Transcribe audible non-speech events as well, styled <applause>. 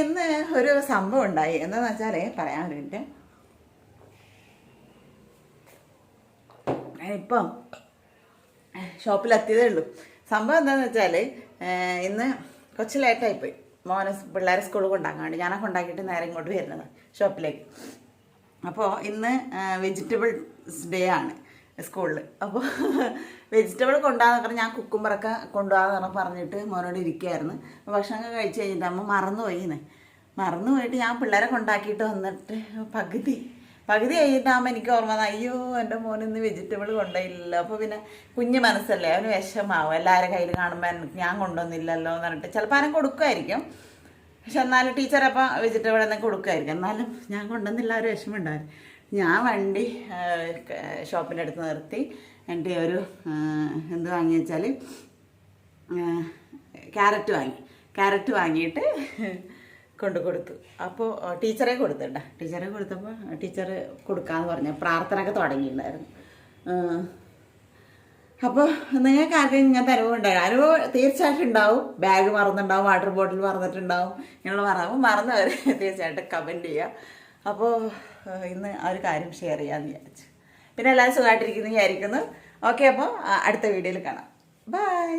ഇന്ന് ഒരു സംഭവം ഉണ്ടായി. എന്താന്ന് വെച്ചാൽ പറയാൻ വേണ്ടിട്ട്. ഇപ്പം ഷോപ്പിലെത്തിയതേ ഉള്ളൂ. സംഭവം എന്താണെന്ന് വെച്ചാൽ ഇന്ന് കുറച്ച് ലേറ്റായിപ്പോയി. മോനെ പിള്ളേരെ സ്കൂളിൽ കൊണ്ടാക്കാൻ വേണ്ടി. ഞാനൊക്കെ ഉണ്ടാക്കിയിട്ട് നേരെ ഇങ്ങോട്ട് വരുന്നത് ഷോപ്പിലേക്ക്. അപ്പോൾ ഇന്ന് വെജിറ്റബിൾസ് ഡേ ആണ്. സ്കൂളിൽ അപ്പോൾ വെജിറ്റബിൾ കൊണ്ടുപോകാന്ന് പറഞ്ഞാൽ ഞാൻ കുക്കുമ്പറൊക്കെ കൊണ്ടുപോകാന്ന് പറഞ്ഞിട്ട് മോനോട് ഇരിക്കുകയായിരുന്നു അപ്പോൾ ഭക്ഷണം കഴിച്ച് കഴിഞ്ഞിട്ട് അമ്മ മറന്നുപോയിന്ന്. മറന്നു പോയിട്ട് ഞാൻ പിള്ളേരെ കൊണ്ടാക്കിയിട്ട് വന്നിട്ട് പകുതി പകുതി കഴിഞ്ഞിട്ടാകുമ്പോൾ എനിക്ക് ഓർമ്മ വന്നു, അയ്യോ എന്റെ മോൻ വെജിറ്റബിൾ കൊണ്ടുപോയില്ലല്ലോ. അപ്പോൾ പിന്നെ കുഞ്ഞ് മനസ്സല്ലേ അവന് വിഷമാവും. എല്ലാവരുടെ കയ്യിൽ കാണുമ്പോൾ ഞാൻ കൊണ്ടുവന്നില്ലല്ലോ എന്ന് പറഞ്ഞിട്ട് ചിലപ്പോൾ ആരും കൊടുക്കുമായിരിക്കും. പക്ഷെ എന്നാലും ടീച്ചർ അപ്പം വെജിറ്റബിൾ എന്നൊക്കെ കൊടുക്കുമായിരിക്കും. എന്നാലും ഞാൻ കൊണ്ടുവന്നില്ല ഒരു വിഷമം ഉണ്ടായിരുന്നു ഞാൻ വണ്ടി ഷോപ്പിന്റെ അടുത്ത് നിർത്തി. എന്റെ ഒരു എന്ത് വാങ്ങി വെച്ചാൽ ക്യാരറ്റ് വാങ്ങി. ക്യാരറ്റ് വാങ്ങിയിട്ട് കൊണ്ട് കൊടുത്തു. അപ്പോൾ ടീച്ചറെ കൊടുത്തിട്ടാ. ടീച്ചറെ കൊടുത്തപ്പോൾ ടീച്ചർ കൊടുക്കാമെന്ന് പറഞ്ഞു. പ്രാർത്ഥനയൊക്കെ തുടങ്ങിയിട്ടുണ്ടായിരുന്നു. അപ്പോൾ നിങ്ങൾക്ക് ആർക്കും അനുഭവം ഉണ്ടാകും അനുഭവം തീർച്ചയായിട്ടും ഉണ്ടാവും. ബാഗ് മറന്നുണ്ടാവും വാട്ടർ ബോട്ടിൽ മറന്നിട്ടുണ്ടാവും ഇങ്ങനെ മറന്നു മറന്നവർ <laughs> തീർച്ചയായിട്ടും കമന്റ് ചെയ്യുക അപ്പോൾ ഇന്ന് ആ ഒരു കാര്യം ഷെയർ ചെയ്യാമെന്ന് വിചാരിച്ചു. പിന്നെ എല്ലാവരും സുഖമായിട്ടിരിക്കുന്നു വിചാരിക്കുന്നു. ഓക്കെ അപ്പോൾ അടുത്ത വീഡിയോയിൽ കാണാം. ബൈ